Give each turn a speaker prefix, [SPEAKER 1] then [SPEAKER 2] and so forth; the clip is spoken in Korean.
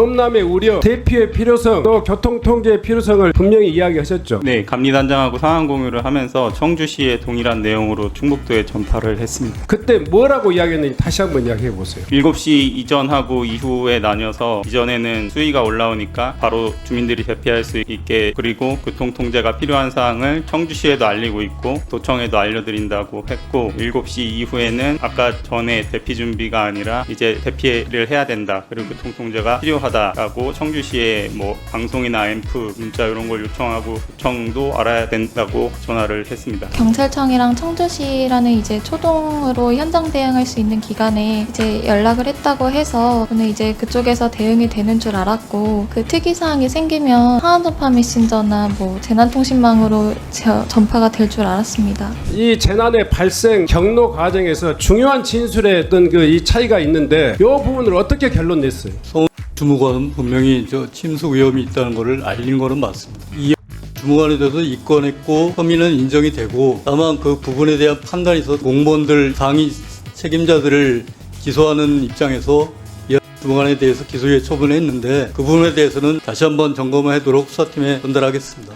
[SPEAKER 1] 범람의 우려, 대피의 필요성, 또 교통통제의 필요성을 분명히 이야기하셨죠.
[SPEAKER 2] 네, 감리단장하고 상황 공유를 하면서 청주시에 동일한 내용으로 충북도에 전파를 했습니다.
[SPEAKER 1] 그때 뭐라고 이야기했는지 다시 한번 이야기해 보세요.
[SPEAKER 2] 7시 이전하고 이후에 나뉘어서 이전에는 수위가 올라오니까 바로 주민들이 대피할 수 있게 그리고 교통 통제가 필요한 사항을 청주시에도 알리고 있고 도청에도 알려드린다고 했고 7시 이후에는 아까 전에 대피 준비가 아니라 이제 대피를 해야 된다 그리고 교통 통제가 필요 하다라고 청주 시에 뭐 방송이나 앰프 문자 이런 걸 요청하고 도청도 알아야 된다고 전화를 했습니다.
[SPEAKER 3] 경찰청이랑 청주시라는 이제 초동으로 현장 대응할 수 있는 기관에 이제 연락을 했다고 해서 저는 이제 그쪽에서 대응이 되는 줄 알았고 그 특이 사항이 생기면 상한 전파 메신저나 뭐 재난통신망으로 저- 전파가 될 줄 알았습니다.
[SPEAKER 1] 이 재난의 발생 경로 과정에서 중요한 진술의 어떤 그 이 차이가 있는데 이 부분을 어떻게 결론 냈어요?
[SPEAKER 4] 주무관은 분명히 저 침수 위험이 있다는 것을 알린 거는 맞습니다. 이 주무관에 대해서 입건했고 혐의는 인정이 되고 다만 그 부분에 대한 판단이 있어 공무원들 상위 책임자들을 기소하는 입장에서 이 주무관에 대해서 기소유예 처분을 했는데 그 부분에 대해서는 다시 한번 점검하도록 수사팀에 전달하겠습니다.